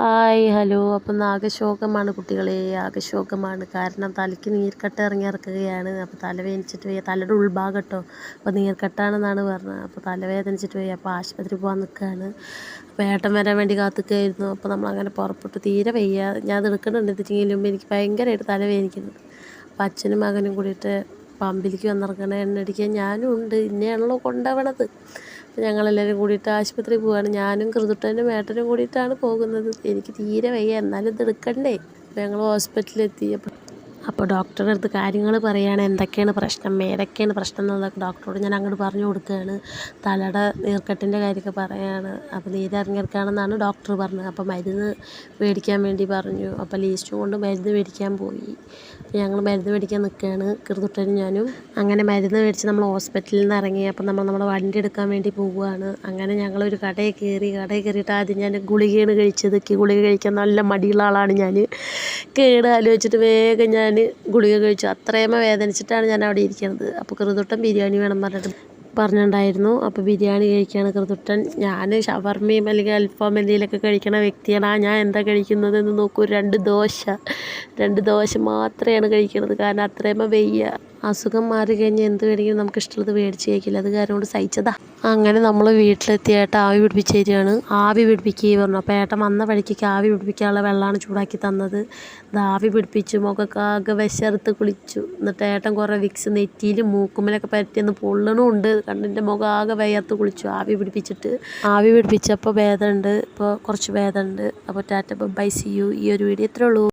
Hi hello. അപ്പം നാഗശോകമാണ് കുട്ടികളെ. ആകശോകമാണ് കാരണം തലയ്ക്ക് നീർക്കട്ട് ഇറങ്ങി ഇറക്കുകയാണ്. അപ്പോൾ തലവേദനിച്ചിട്ട് പോയി തലയുടെ ഉൾഭാഗം കേട്ടോ അപ്പോൾ നീർക്കട്ടാണെന്നാണ് പറഞ്ഞത്. അപ്പോൾ തലവേദനിച്ചിട്ട് പോയി അപ്പോൾ ആശുപത്രി പോകാൻ നിൽക്കുകയാണ്. അപ്പോൾ ഏട്ടൻ വരാൻ വേണ്ടി കാത്തിക്കുകയായിരുന്നു അപ്പോൾ നമ്മളങ്ങനെ പുറപ്പെട്ടു തീരെ വയ്യ. ഞാൻ എടുക്കുന്നുണ്ട്. എത്തിച്ചെങ്കിലും എനിക്ക് ഭയങ്കരമായിട്ട് തലവേദനിക്കുന്നത് അപ്പോൾ അച്ഛനും മകനും കൂടിയിട്ട് പമ്പിലേക്ക് വന്നിറങ്ങണ എണ്ണടിക്കാൻ ഞാനും ഉണ്ട്. ഇന്നെയാണല്ലോ കൊണ്ടുപോകണത് അപ്പോൾ ഞങ്ങളെല്ലാവരും കൂടിയിട്ട് ആശുപത്രി പോവാണ്. ഞാനും കൃതുട്ടനും ഏട്ടനും കൂടിയിട്ടാണ് പോകുന്നത്. എനിക്ക് തീരെ വയ്യ. എന്നാലും ഇത് എടുക്കണ്ടേ? അപ്പോൾ ഞങ്ങൾ ഹോസ്പിറ്റലിലെത്തി. അപ്പോൾ അപ്പോൾ ഡോക്ടറുടെ അടുത്ത് കാര്യങ്ങൾ പറയുകയാണ് എന്തൊക്കെയാണ് പ്രശ്നം ഏതൊക്കെയാണ് പ്രശ്നം എന്നുള്ളത് ഡോക്ടറോട് ഞാൻ അങ്ങോട്ട് പറഞ്ഞു കൊടുക്കുകയാണ്. തലയുടെ നീർക്കെട്ടിന്റെ കാര്യമൊക്കെ പറയുകയാണ്. അപ്പോൾ നീരിറങ്ങിയെടുക്കുകയാണെന്നാണ് ഡോക്ടർ പറഞ്ഞത്. അപ്പോൾ മരുന്ന് മേടിക്കാൻ വേണ്ടി പറഞ്ഞു. അപ്പോൾ ലീസ്റ്റും കൊണ്ട് മരുന്ന് മേടിക്കാൻ പോയി. അപ്പോൾ ഞങ്ങൾ മരുന്ന് മേടിക്കാൻ നിൽക്കുകയാണ്. കൃതുട്ടനും ഞാനും. അങ്ങനെ മരുന്ന് മേടിച്ച് നമ്മൾ ഹോസ്പിറ്റലിൽ നിന്ന് ഇറങ്ങി. അപ്പോൾ നമ്മൾ നമ്മുടെ വണ്ടി എടുക്കാൻ വേണ്ടി പോവുകയാണ്. അങ്ങനെ ഞങ്ങളൊരു കടയിൽ കയറി കടയിൽ കയറിയിട്ട് ആദ്യം ഞാൻ ഗുളികയാണ് കഴിച്ചത്. ഗുളിക കഴിക്കാൻ നല്ല മടിയുള്ള ആളാണ് ഞാൻ. കേട് ആലോചിച്ചിട്ട് വേഗം ഞാൻ ഗുളിക കഴിച്ചു. അത്രയും വേദനിച്ചിട്ടാണ് ഞാൻ അവിടെ ഇരിക്കുന്നത് അപ്പോൾ കൃതുട്ടൻ ബിരിയാണി വേണം പറഞ്ഞിട്ട് പറഞ്ഞിട്ടുണ്ടായിരുന്നു അപ്പോൾ ബിരിയാണി കഴിക്കുകയാണ് കൃതുട്ടൻ. ഞാൻ ഷവർമയും അല്ലെങ്കിൽ അൽഫാം എന്തെങ്കിലുമൊക്കെ കഴിക്കണ വ്യക്തിയാണ്. ഞാൻ എന്താ കഴിക്കുന്നത് എന്ന് നോക്കൂ. രണ്ട് ദോശ. രണ്ട് ദോശ മാത്രമാണ് കഴിക്കുന്നത് കാരണം അത്രയും വയ്യ. അസുഖം മാറി കഴിഞ്ഞാൽ എന്ത് വേണമെങ്കിലും നമുക്ക് ഇഷ്ടമുള്ളത് മേടിച്ച് കഴിക്കില്ല. അത് കാരണം കൊണ്ട് സഹിച്ചതാ. അങ്ങനെ നമ്മൾ വീട്ടിലെത്തിയായിട്ട് ആവി പിടിപ്പിച്ച് തരികയാണ് ആവി പിടിപ്പിക്കുക പറഞ്ഞു. അപ്പോൾ ഏട്ടൻ വന്ന വഴിക്ക് ആവി പിടിപ്പിക്കാനുള്ള വെള്ളമാണ് ചൂടാക്കി തന്നത്. ആവി പിടിപ്പിച്ചു. മുഖമൊക്കെ ആകെ വിശറുത്ത് കുളിച്ചു. എന്നിട്ട് ഏട്ടൻ കുറേ വിക്സ് നെറ്റിയിൽ മൂക്കുമ്മലൊക്കെ പറ്റിയെന്ന് പൊള്ളണുണ്ട് കണ്ണിന്റെ മുഖാകെ ആകെ വിയർത്ത് കുളിച്ചു ആവി പിടിപ്പിച്ചിട്ട്. ആവി പിടിപ്പിച്ചപ്പോൾ ഭേദമുണ്ട് ഇപ്പോൾ കുറച്ച് ഭേദമുണ്ട് അപ്പോൾ ടാറ്റ ബൈ സി യു ഈ ഒരു വീഡിയോ ഇത്രേ ഉള്ളൂ.